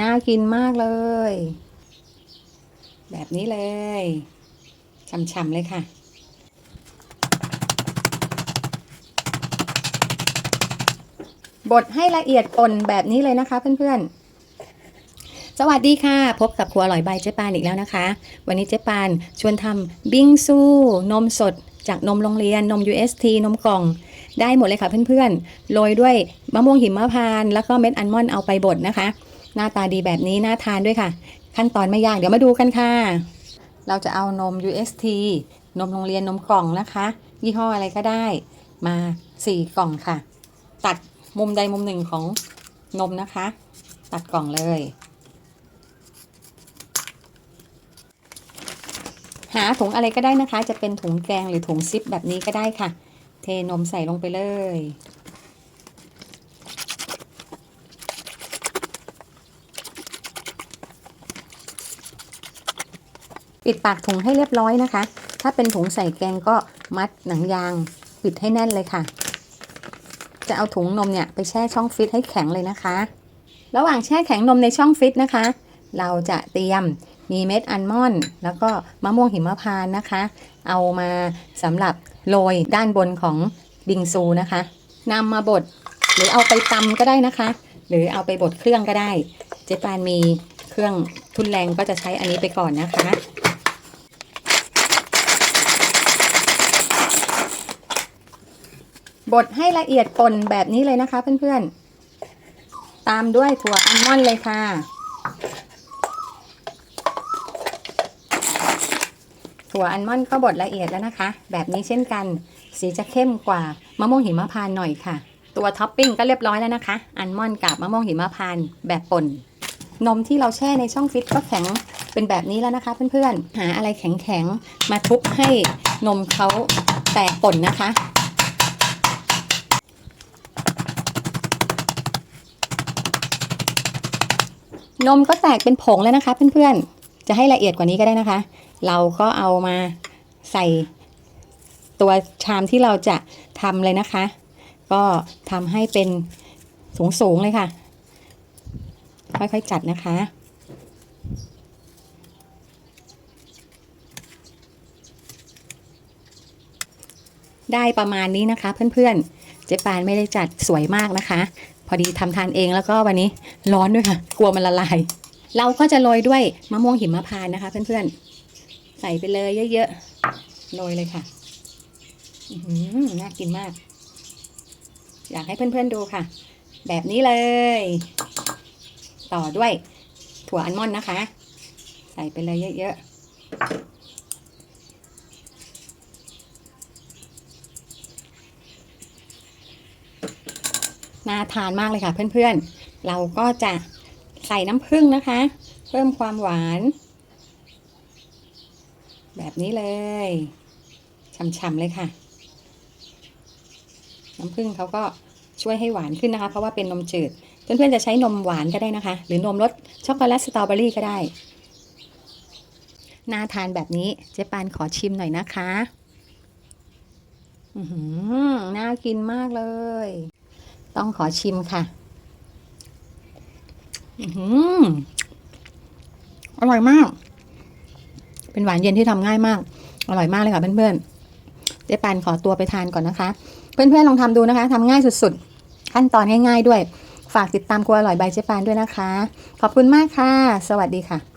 น่ากินมากเลย แบบนี้เลยช่ำๆเลยค่ะ บดให้ละเอียดป่นแบบนี้เลยนะคะเพื่อนๆสวัสดีค่ะ พบกับครัวอร่อยใบเจ๊ปานอีกแล้วนะคะ วันนี้เจ๊ปานชวนทำบิงซู นมสด จากนมโรงเรียนนม UST นมกล่อง ได้หมดเลยค่ะเพื่อนๆ โรยด้วยมะม่วงหิมพานต์แล้วก็เม็ดอัลมอนด์เอาไปบดนะคะ หน้าตาดีแบบนี้น่าทานด้วยค่ะ ขั้นตอนไม่ยากเดี๋ยวมาดูกันค่ะ เราจะเอานม UST นมโรงเรียนนมกล่องนะคะ ยี่ห้ออะไรก็ได้มา 4 กล่องค่ะ ตัดมุมใดมุมหนึ่งของนมนะคะ ตัดกล่องเลย หาถุงอะไรก็ได้นะคะ จะเป็นถุงแกงหรือถุงซิปแบบนี้ก็ได้ค่ะ เทนมใส่ลงไปเลย ปิดปากถุงให้เรียบร้อยนะคะ ถ้าเป็นถุงใส่แกงก็มัดหนังยางปิดให้แน่นเลยค่ะ จะเอาถุงนมเนี่ยไปแช่ช่องฟิตให้แข็งเลยนะคะ ระหว่างแช่แข็งนมในช่องฟิตนะคะ เราจะเตรียม มีเม็ดอัลมอนด์แล้วก็มะม่วงหิมพานต์นะคะ เอามาสำหรับโรยด้านบนของบิงซูนะคะนำมาบดหรือเอาไปตำก็ได้นะคะ หรือเอาไปบดเครื่องก็ได้ เจ๊ปานมีเครื่องทุนแรงก็จะใช้อันนี้ไปก่อนนะคะบดให้ละเอียดป่นแบบนี้เลยนะคะเพื่อนๆ ตามด้วยถั่วอัลมอนด์เลยค่ะ ถั่วอัลมอนด์ก็บดละเอียดแล้วนะคะ แบบนี้เช่นกัน สีจะเข้มกว่ามะม่วงหิมพานต์หน่อยค่ะ ตัวท็อปปิ้งก็เรียบร้อยแล้วนะคะ อัลมอนด์กับมะม่วงหิมพานต์แบบป่น นมที่เราแช่ในช่องฟิตก็แข็งเป็นแบบนี้แล้วนะคะ เพื่อนๆ หาอะไรแข็งๆ มาทุบให้นมเขาแตกป่นนะคะนมก็แตกเป็นผงแล้วนะคะเพื่อนๆ จะให้ละเอียดกว่านี้ก็ได้นะคะ เราก็เอามาใส่ตัวชามที่เราจะทำเลยนะคะ ก็ทำให้เป็นสูงๆเลยค่ะ ค่อยๆจัดนะคะได้ประมาณนี้นะคะเพื่อนๆ เจ๊ปานไม่ได้จัดสวยมากนะคะ พอดีทำทานเองแล้วก็วันนี้ร้อนด้วยค่ะ กลัวมันละลาย เราก็จะโรยด้วยมะม่วงหิมพานต์นะคะ เพื่อนๆ ใส่ไปเลยเยอะๆ โรยเลยค่ะน่ากินมาก อยากให้เพื่อนๆดูค่ะ แบบนี้เลย ต่อด้วยถั่วอัลมอนด์นะคะ ใส่ไปเลยเยอะๆน่าทานมากเลยค่ะเพื่อนๆ เราก็จะ ใส่น้ำผึ้งนะคะ เพิ่มความหวาน แบบนี้เลยช่ำๆเลยค่ะ น้ำผึ้งเขาก็ช่วยให้หวานขึ้นนะคะ เพราะว่าเป็นนมจืดเพื่อนๆจะใช้นมหวานก็ได้นะคะ หรือนมรสช็อกโกแลตสตรอเบอรี่ก็ได้น่าทานแบบนี้เจ๊ปานขอชิมหน่อยนะคะอือหือน่ากินมากเลย ต้องขอชิมค่ะ อือหือร่อยมาก เป็นหวานเย็นที่ทำง่ายมาก อร่อยมากเลยค่ะเพื่อนๆเจ๊ปานขอตัวไปทานก่อนนะคะ เพื่อนๆลองทำดูนะคะทำง่ายสุดๆ ขั้นตอนง่ายๆด้วย ฝากติดตามครัวอร่อยใบเจ๊ปานด้วยนะคะ ขอบคุณมากค่ะ สวัสดีค่ะ